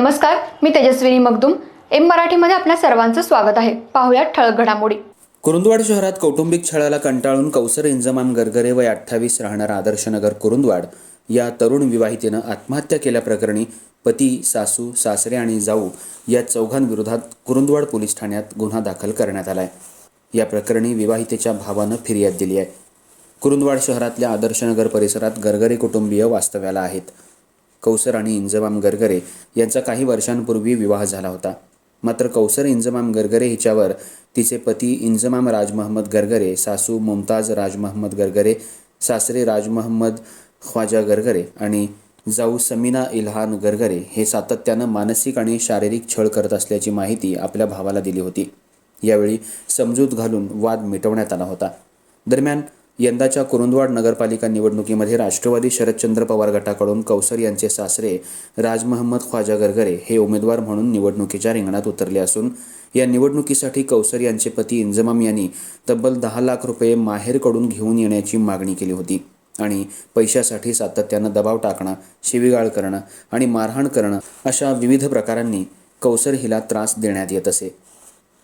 नमस्कार मी तेजस्विनी मगदुम. एम मराठीमध्ये आपल्या सर्वांचं स्वागत आहे. पाहुयात ठळक घडामोडी. कुरुंदवाड शहरात कौटुंबिक छळाला कंटाळून कौसर इंजमाम गरगरे वय अठ्ठावीस राहणारा आदर्शनगर कुरुंदवाड. या तरुण विवाहितेनं आत्महत्या केल्याप्रकरणी पती सासू सासरे आणि जाऊ या चौघांविरोधात कुरुंदवाड पोलीस ठाण्यात गुन्हा दाखल करण्यात आला आहे या प्रकरणी विवाहितेच्या भावानं फिर्याद दिली आहे. कुरुंदवाड शहरातल्या आदर्शनगर परिसरात गरगरे कुटुंबीय वास्तव्याला आहेत. कौसर आणि इंजमाम गरगरे यांचा काही वर्षांपूर्वी विवाह झाला होता. मात्र कौसर इंजमाम गरगरे हिच्यावर तिचे पती इंजमाम राजमहम्मद गरगरे सासू मुमताज राजमहम्मद गरगरे सासरे राजमहम्मद ख्वाजा गरगरे आणि जाऊ समीना इल्हान गरगरे हे सातत्यानं मानसिक आणि शारीरिक छळ करत असल्याची माहिती आपल्या भावाला दिली होती. यावेळी समजूत घालून वाद मिटवण्यात आला होता. दरम्यान यंदाच्या कुरुंदवाड नगरपालिका निवडणुकीमध्ये राष्ट्रवादी शरदचंद्र पवार गटाकडून कौसर यांचे सासरे राज महम्मद ख्वाजा गरगरे हे उमेदवार म्हणून निवडणुकीच्या रिंगणात उतरले असून या निवडणुकीसाठी कौसर यांचे पती इंजमाम यांनी तब्बल दहा लाख रुपये माहेरकडून घेऊन येण्याची मागणी केली होती आणि पैशासाठी सातत्यानं दबाव टाकणं शिवीगाळ करणं आणि मारहाण करणं अशा विविध प्रकारांनी कौसर हिला त्रास देण्यात येत असे.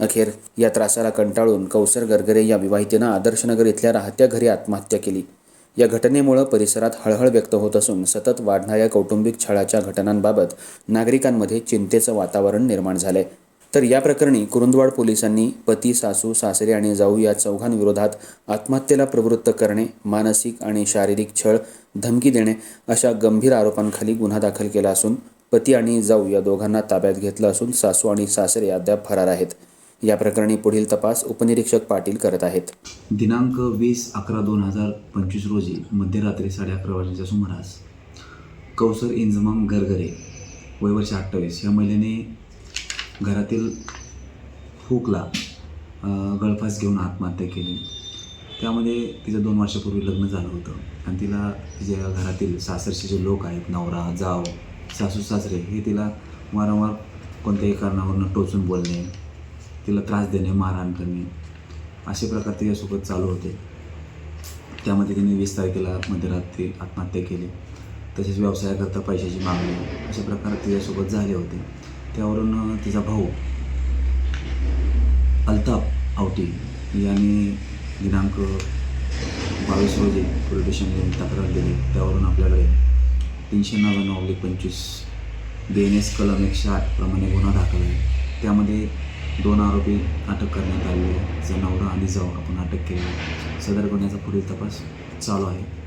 अखेर या त्रासाला कंटाळून कौसर गरगरे या विवाहितेनं आदर्शनगर इथल्या राहत्या घरी आत्महत्या केली. या घटनेमुळं परिसरात हळहळ व्यक्त होत असून सतत वाढणाऱ्या कौटुंबिक छळाच्या घटनांबाबत नागरिकांमध्ये चिंतेचं वातावरण निर्माण झालंय. तर या प्रकरणी कुरुंदवाड पोलिसांनी पती सासू सासरे आणि जाऊ या चौघांविरोधात आत्महत्येला प्रवृत्त करणे मानसिक आणि शारीरिक छळ धमकी देणे अशा गंभीर आरोपांखाली गुन्हा दाखल केला असून पती आणि जाऊ या दोघांना ताब्यात घेतलं असून सासू आणि सासरे अद्याप फरार आहेत. या प्रकरणी पुढील तपास उपनिरीक्षक पाटील करत आहेत. दिनांक वीस अकरा दोन हजार पंचवीस रोजी मध्यरात्री साडे अकरा वाजेच्या सुमारास कौसर इंजमाम गरगरे वय वर्ष अठ्ठावीस या महिलेने घरातील फूकला गळफास घेऊन आत्महत्या केली. त्यामध्ये तिचं दोन वर्षापूर्वी लग्न झालं होतं आणि तिला तिच्या घरातील सासरचे जे लोक आहेत नवरा जाव सासू सासरे हे तिला वारंवार कोणत्याही कारणावरनं टोचून बोलणे तिला त्रास देणे मारहाण करणे असे प्रकार तिच्यासोबत चालू होते. त्यामध्ये तिने वीस तारखेला मध्यरात्री आत्महत्या केली. तसेच व्यवसायाकरता पैशाची मागणी असे प्रकार तिच्यासोबत झाले होते. त्यावरून तिचा भाऊ अल्ताफ आवटी यांनी दिनांक बावीस रोजी पोलीस स्टेशनला तक्रार दिली. त्यावरून आपल्याकडे तीनशे नव्याण्णव ऑब्लिक पंचवीस बी एन एस कलम एकशे आठ प्रमाणे गुन्हा दाखल आहे. त्यामध्ये दोन आरोपी अटक करण्यात आलेले जनावरं नवरा आणि जाऊन आपण अटक केली. सदर गुन्ह्याचा पुढील तपास चालू आहे.